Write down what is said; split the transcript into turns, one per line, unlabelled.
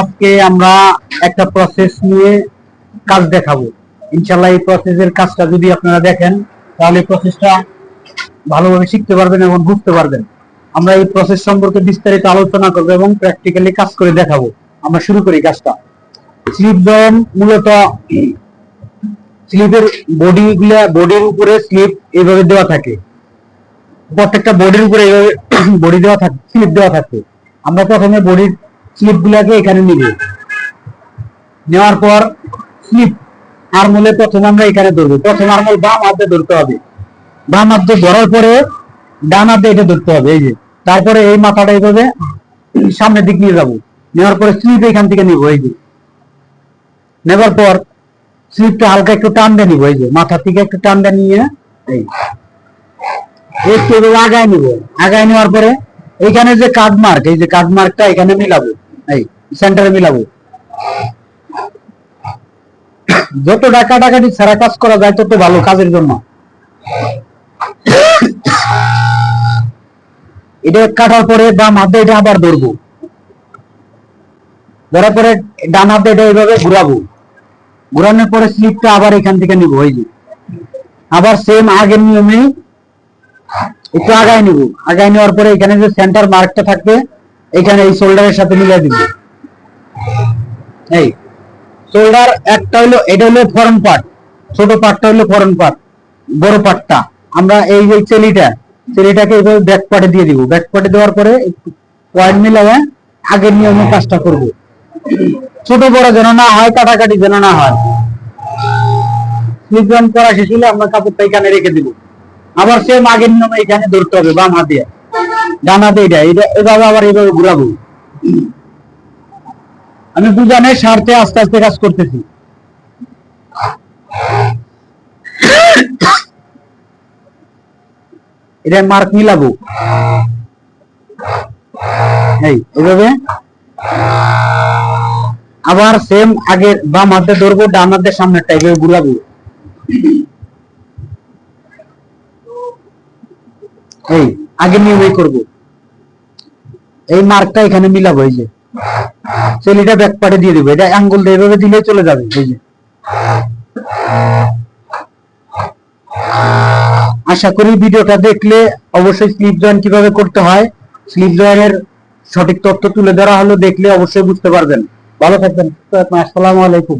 আজকে আমরা একটা প্রসেস নিয়ে কাজ দেখাবো। ইনশাল্লাহ এই প্রসেসের কাজটা যদি আপনারা দেখেন, তাহলে প্রসেসটা ভালোভাবে শিখতে পারবেন এবং বুঝতে পারবেন। আমরা এই প্রসেস সম্পর্কে বিস্তারিত আলোচনা করব এবং প্র্যাকটিক্যালি কাজ করে দেখাবো। আমরা শুরু করি কাজটা। স্লিপ জয়েন মূলত স্লিপের বডি গুলা বডির উপরে স্লিপ এইভাবে দেওয়া থাকে। প্রত্যেকটা বডির উপরে এইভাবে বডি দেওয়া থাকে স্লিপ দেওয়া থাকে। আমরা প্রথমে বডির স্লিপ গুলাকে এখানে নিব। নেওয়ার পর স্লিপ আরমোলে প্রথমে আমরা এখানে ধরবো। প্রথম আরমোল বাম হাতে ধরতে হবে। বাম হাতে ধরার পরে ডান হাতে এটা ধরতে হবে, এই যে। তারপরে এই মাথাটা এইভাবে সামনের দিক নিয়ে যাব। নেওয়ার পরে স্লিপ এখান থেকে নিব, এই যে। নেবার পর স্লিপটা হালকা একটু টান দিয়ে নিব, এই যে। মাথা থেকে একটু টান দিয়ে নিয়ে, এই একটু আগায় নিব। আগায় নেওয়ার পরে এখানে যে কার্ড মার্ক এই যে কার্ড মার্কটা এখানে মিলাবো, এই সেন্টারে মিলাবো। যত টাকা টাকাটি ছাড়া কাজ করা যায়, তত ভালো কাজের জন্য। এটা কাটার পরে বাম হাতে এটা আবার ধরবো। ধরার পরে ডান হাতে এটা এইভাবে ঘুরাবো। ঘুরানোর পরে স্লিপটা আবার এখান থেকে নিবো, এই যে। আবার সেম আগের নিয়মে একটু আগায় নিব। আগায় নেওয়ার পরে এখানে যে সেন্টার মার্কটা থাকবে, এখানে এই শোল্ডারের সাথে মিলাই দিব। এই শোল্ডার একটা হলো, এটা হলো ফরন পার্ট ছোট পার্টটা হলো ফরন পার্ট বড় পার্টটা আমরা এই যে চেলিটা, চেলিটাকে এইভাবে ব্যাক পার্টে দিয়ে দিব। ব্যাক পার্টে দেওয়ার পরে পয়েন্ট মিলাবে আগের নিয়মে কাজটা করব। ছোট বড় যেন না হয়, কাটাকাটি যেন না হয়। স্লিপ করা শেষ হলে আমরা কাপড়টা এখানে রেখে দিব। আবার সেম আগের নিয়মে এখানে ধরতে হবে বাম হাতে ডান হাতে এটা এটা, এভাবে আবার এইভাবে ঘুরাবো। আমি বুঝানোর স্বার্থে আস্তে আস্তে কাজ করতেছি। এটা মার্ক মিলাবো। এই, এভাবে। আবার সেম আগের বাম হাতে ধরবো, ডান হাতে সামনেরটা এভাবে ঘুরাবো। এই, আগে নিয়মই করব। এই মার্কটা এখানে মিলাবো, এই যে। সেলিটা ব্যাক পার্টে দিয়ে দিব, এটা আঙ্গুল দিয়ে এভাবে দিলে চলে যাবে, এই যে। আশা করি ভিডিওটা দেখলে অবশ্যই স্লিপ জয়েন কীভাবে করতে হয় স্লিপ জয়েনের সঠিক তথ্য তুলে ধরা হলো দেখলে অবশ্যই বুঝতে পারবেন। ভালো থাকবেন, আসসালামু আলাইকুম।